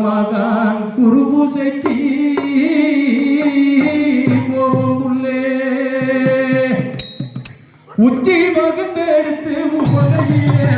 மகான் குரு பூஜைக்கு போகுள்ளே உச்சி மகன் எடுத்து உதவியே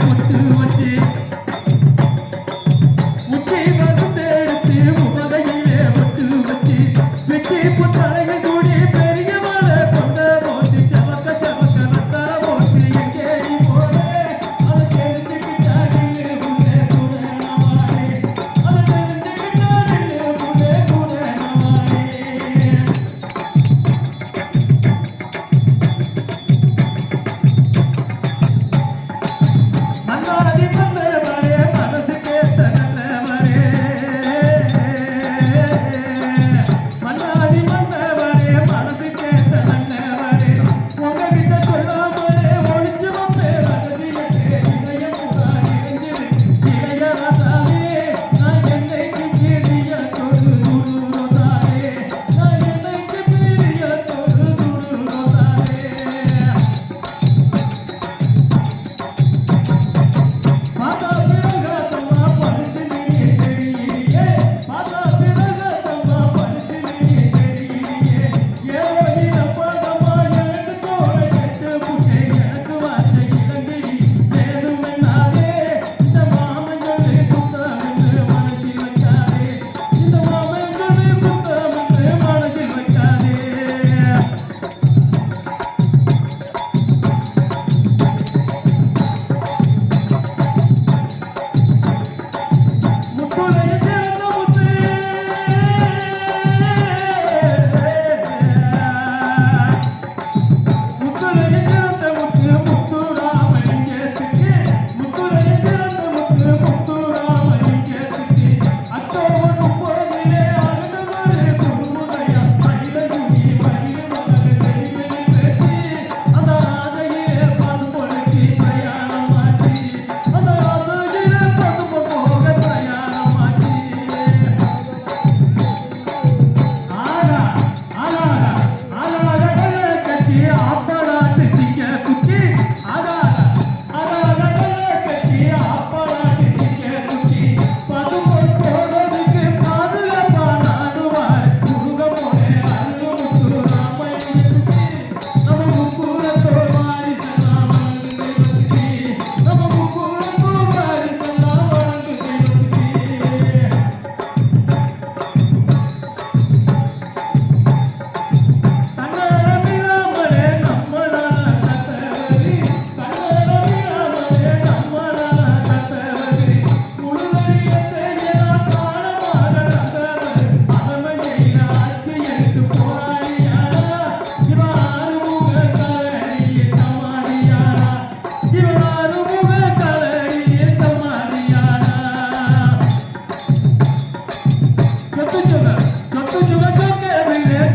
జట్టు జగ జట్టు జగ జగ